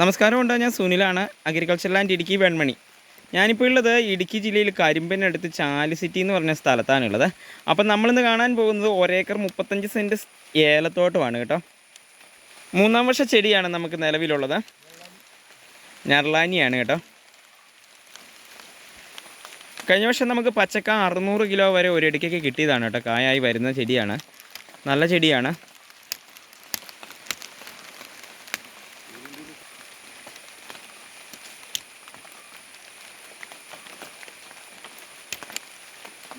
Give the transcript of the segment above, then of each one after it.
നമസ്കാരം ഉണ്ട് ഞാൻ സുനിലാണ് അഗ്രികൾച്ചർ ലാൻഡ് ഇടുക്കി വെൺമണി. ഞാനിപ്പോൾ ഉള്ളത് ഇടുക്കി ജില്ലയിൽ കരിമ്പനടുത്ത് ചാലി സിറ്റി എന്ന് പറഞ്ഞ സ്ഥലത്താണുള്ളത് അപ്പം നമ്മളിന്ന് കാണാൻ പോകുന്നത് ഒരേക്കർ മുപ്പത്തഞ്ച് സെന്റ് ഏലത്തോട്ടമാണ് കേട്ടോ. മൂന്നാം വർഷ ചെടിയാണ് നമുക്ക് നിലവിലുള്ളത്. ഞർലാനിയാണ് കേട്ടോ. കഴിഞ്ഞ വർഷം നമുക്ക് പച്ചക്ക അറുന്നൂറ് കിലോ വരെ ഒരിടയ്ക്കൊക്കെ കിട്ടിയതാണ് കേട്ടോ. കായായി വരുന്ന ചെടിയാണ്. നല്ല ചെടിയാണ്.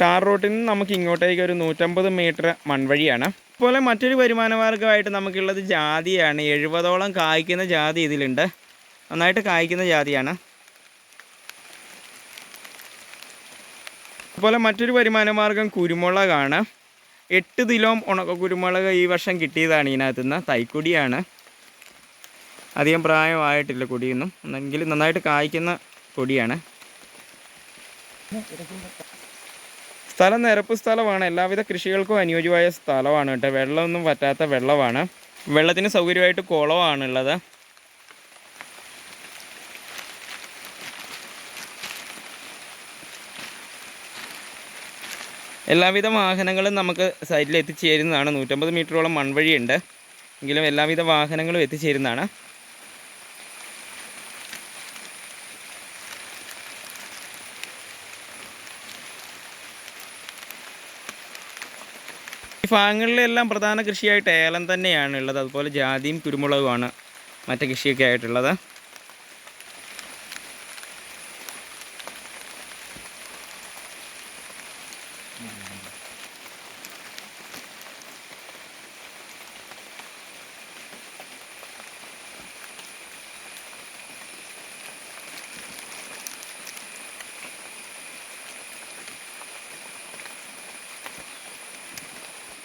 ടാർ റോട്ടിൽ നിന്ന് നമുക്ക് ഇങ്ങോട്ടേക്ക് ഒരു നൂറ്റമ്പത് മീറ്റർ മൺവഴിയാണ്. അതുപോലെ മറ്റൊരു വരുമാന മാർഗമായിട്ട് നമുക്കുള്ളത് ജാതിയാണ്. എഴുപതോളം കായ്ക്കുന്ന ജാതി ഇതിലുണ്ട്. നന്നായിട്ട് കായ്ക്കുന്ന ജാതിയാണ്. അതുപോലെ മറ്റൊരു വരുമാന മാർഗം കുരുമുളകാണ്. എട്ട് കിലോ ഉണക്ക കുരുമുളക് ഈ വർഷം കിട്ടിയതാണ് ഇതിനകത്ത് നിന്ന് തൈക്കൊടിയാണ്. അധികം പ്രായമായിട്ടില്ല കൊടിയൊന്നും. എന്നെങ്കിലും നന്നായിട്ട് കായ്ക്കുന്ന കൊടിയാണ്. സ്ഥലം നിരപ്പ് സ്ഥലമാണ്. എല്ലാവിധ കൃഷികൾക്കും അനുയോജ്യമായ സ്ഥലമാണ് കേട്ടോ. വെള്ളമൊന്നും പറ്റാത്ത വെള്ളമാണ്. വെള്ളത്തിന് സൗകര്യമായിട്ട് കുളമാണുള്ളത്. എല്ലാവിധ വാഹനങ്ങളും നമുക്ക് സൈറ്റിൽ എത്തിച്ചേരുന്നതാണ് നൂറ്റമ്പത് മീറ്ററോളം മൺവഴിയുണ്ട്. എങ്കിലും എല്ലാവിധ വാഹനങ്ങളും എത്തിച്ചേരുന്നതാണ്. ഭാഗങ്ങളിലെല്ലാം പ്രധാന കൃഷിയായിട്ട് ഏലം തന്നെയാണ് ഉള്ളത് അതുപോലെ ജാതിയും കുരുമുളകുമാണ് മറ്റ് കൃഷിയൊക്കെ ആയിട്ടുള്ളത്.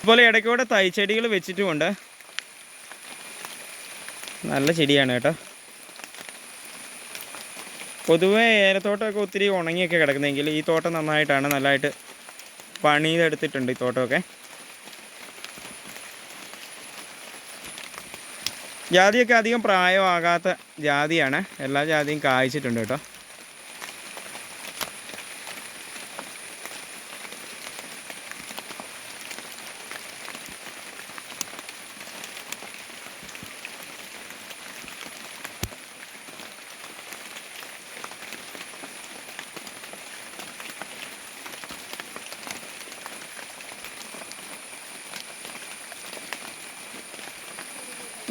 അതുപോലെ ഇടയ്ക്കൂടെ തൈച്ചെടികൾ വെച്ചിട്ടുമുണ്ട്. നല്ല ചെടിയാണ് കേട്ടോ. പൊതുവേ ഏലത്തോട്ടമൊക്കെ ഒത്തിരി ഉണങ്ങിയൊക്കെ കിടക്കുന്നെങ്കിൽ ഈ തോട്ടം നന്നായിട്ടാണ് നല്ലതായിട്ട് പണിതെടുത്തിട്ടുണ്ട് ഈ തോട്ടമൊക്കെ. ജാതിയൊക്കെ അധികം പ്രായമാകാത്ത ജാതിയാണ്. എല്ലാ ജാതിയും കായ്ച്ചിട്ടുണ്ട് കേട്ടോ.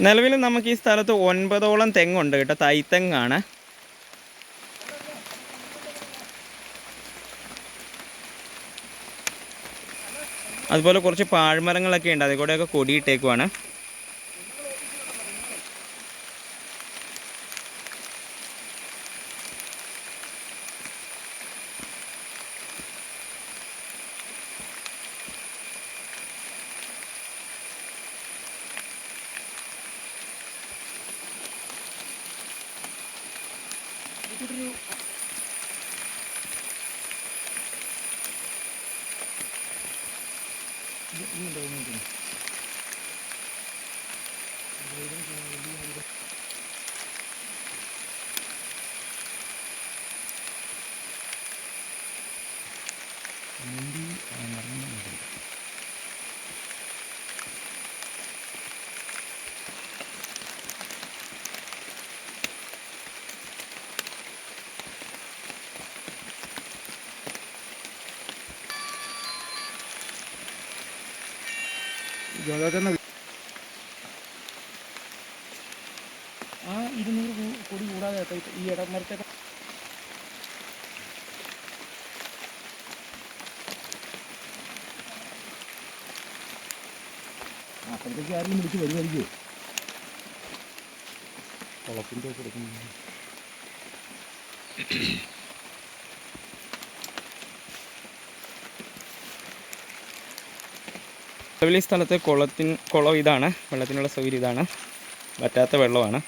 നിലവിൽ നമുക്ക് ഈ സ്ഥലത്ത് ഒൻപതോളം തെങ്ങുണ്ട് കേട്ടോ. തൈത്തെങ്ങാണ് അതുപോലെ കുറച്ച് പാഴ്മരങ്ങളൊക്കെ ഉണ്ട്. അതിൽ കൂടെയൊക്കെ കൊടിയിട്ടേക്കുവാണ് കുടുങ്ങി മുണ്ടി നിറഞ്ഞു ആ ഇരുന്നൂറ് കൊടി കൂടാതെ ഈ- ഇടമരത്തൊക്കെ അപ്പോഴത്തേക്ക് ആരെങ്കിലും വിളിച്ച് വരുമായിരിക്കുമോ കുളത്തിന്റെ കൊടുക്കുന്നു നിലവിൽ സ്ഥലത്തെ കുളത്തിൻ കുളം ഇതാണ്. വെള്ളത്തിനുള്ള സൗകര്യം ഇതാണ്. വറ്റാത്ത വെള്ളമാണ്.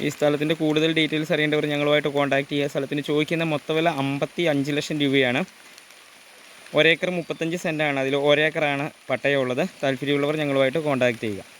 ഈ സ്ഥലത്തിന്റെ കൂടുതൽ ഡീറ്റെയിൽസ് അറിയേണ്ടവർ ഞങ്ങളുമായിട്ട് കോൺടാക്ട് ചെയ്യുക. സ്ഥലത്തിന് ചോദിക്കുന്ന മൊത്തവില അമ്പത്തി അഞ്ച് ലക്ഷം രൂപയാണ്. ഒരേക്കർ മുപ്പത്തഞ്ച് സെന്റാണ്. അതിൽ ഒരേക്കറാണ് പട്ടയമുള്ളത്. താല്പര്യമുള്ളവർ ഞങ്ങളുമായിട്ട് കോൺടാക്റ്റ് ചെയ്യുക.